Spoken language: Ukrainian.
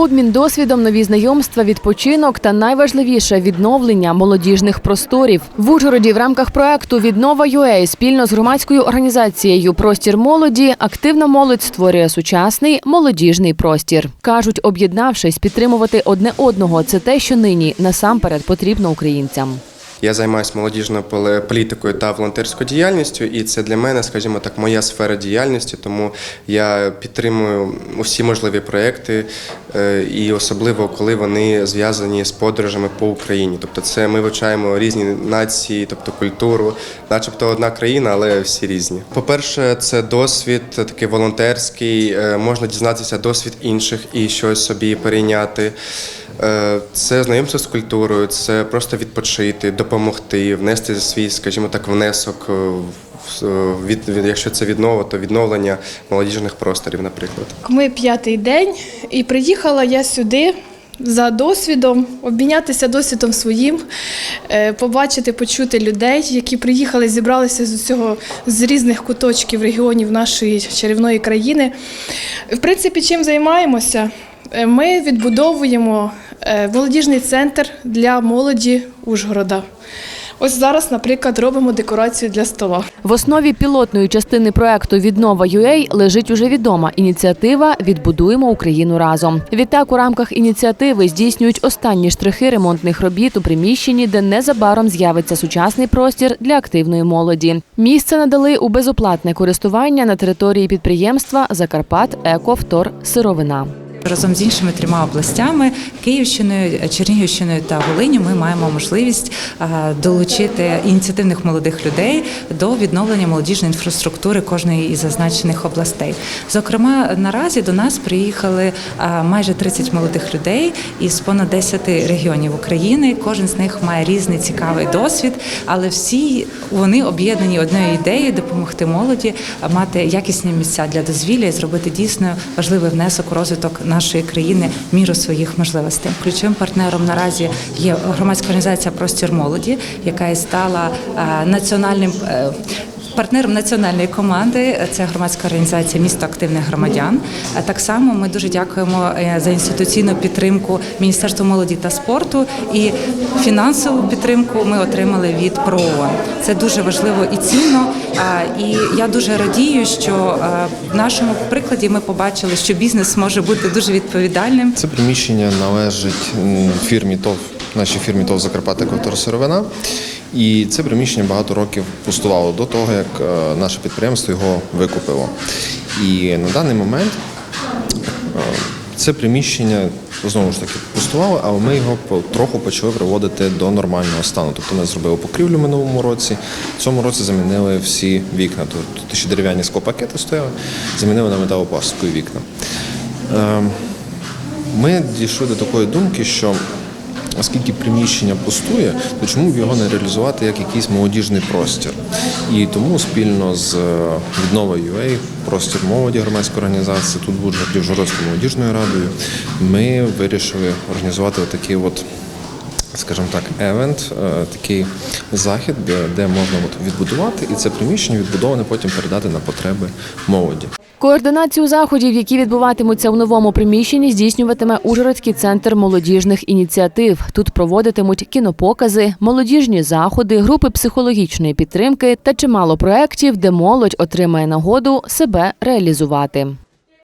Обмін досвідом, нові знайомства, відпочинок та найважливіше відновлення молодіжних просторів в Ужгороді в рамках проекту Віднова ЮЕ спільно з громадською організацією Простір молоді активна молодь створює сучасний молодіжний простір. кажуть, об'єднавшись, підтримувати одне одного це те, що нині насамперед потрібно українцям. Я займаюся молодіжною політикою та волонтерською діяльністю, і це для мене, скажімо так, моя сфера діяльності. Тому я підтримую усі можливі проекти, е, і особливо коли вони зв'язані з подорожами по Україні. Тобто, це ми вивчаємо різні нації, тобто культуру, начебто одна країна, але всі різні. По-перше, це досвід такий волонтерський, е, можна дізнатися досвід інших і щось собі перейняти. Е, Це знайомство з культурою, це просто відпочити, допомогти, внести свій, скажімо так, внесок, е, е, від, від- якщо це віднова, то відновлення молодіжних просторів, наприклад. Ми п'ятий день, і приїхала я сюди за досвідом, обмінятися досвідом своїм, е, побачити, почути людей, які приїхали, зібралися з усього з різних куточків регіонів нашої чарівної країни. В принципі, чим займаємося? Е, Ми відбудовуємо е, молодіжний центр для молоді Ужгорода. Ось зараз, наприклад, робимо декорацію для стола. В основі пілотної частини проекту Віднова ЮЕЙ лежить уже відома ініціатива Відбудуємо Україну разом. Відтак у рамках ініціативи здійснюють останні штрихи ремонтних робіт у приміщенні, де незабаром з'явиться сучасний простір для активної молоді. Місце надали у безоплатне користування на території підприємства Закарпат Ековтор Сировина. Разом з іншими трьома областями Київщиною, Чернігівщиною та Волиню ми маємо можливість долучити ініціативних молодих людей до відновлення молодіжної інфраструктури кожної із зазначених областей. Зокрема, наразі до нас приїхали майже 30 молодих людей із понад 10 регіонів України. Кожен з них має різний цікавий досвід, але всі вони об'єднані однією ідеєю допомогти молоді мати якісні місця для дозвілля і зробити дійсно важливий внесок у розвиток нашої країни в міру своїх можливостей. Ключовим партнером наразі є громадська організація Простір молоді, яка і стала е, національним. Партнером національної команди це громадська організація місто активних громадян. Так само ми дуже дякуємо е, за інституційну підтримку Міністерства молоді та спорту і фінансову підтримку ми отримали від ПРООН. Це дуже важливо і цінно. І я дуже радію, що е, в нашому прикладі ми побачили, що бізнес може бути дуже відповідальним. Це приміщення належить фірмі ТОВ, нашій фірмі ТОВ Закарпаття Сировина. І це приміщення багато років пустувало до того, як е, наше підприємство його викупило. І на даний момент е, це приміщення знову ж таки пустувало, але ми його трохи почали приводити до нормального стану. Тобто ми зробили покрівлю минулому році. В цьому році замінили всі вікна. Тобто ще дерев'яні склопакети стояли, замінили на металопластикові вікна. Ем, ми дійшли до такої думки, що оскільки приміщення пустує, то чому б його не реалізувати як якийсь молодіжний простір? І тому спільно з е, віднова UA, простір молоді громадської організації, тут буде Ужгородською молодіжною радою, ми вирішили організувати такий от. Скажімо так, евент, е, такий захід, де можна відбудувати, і це приміщення відбудоване потім передати на потреби молоді. Координацію заходів, які відбуватимуться в новому приміщенні, здійснюватиме Ужгородський центр молодіжних ініціатив. Тут проводитимуть кінопокази, молодіжні заходи, групи психологічної підтримки та чимало проєктів, де молодь отримає нагоду себе реалізувати.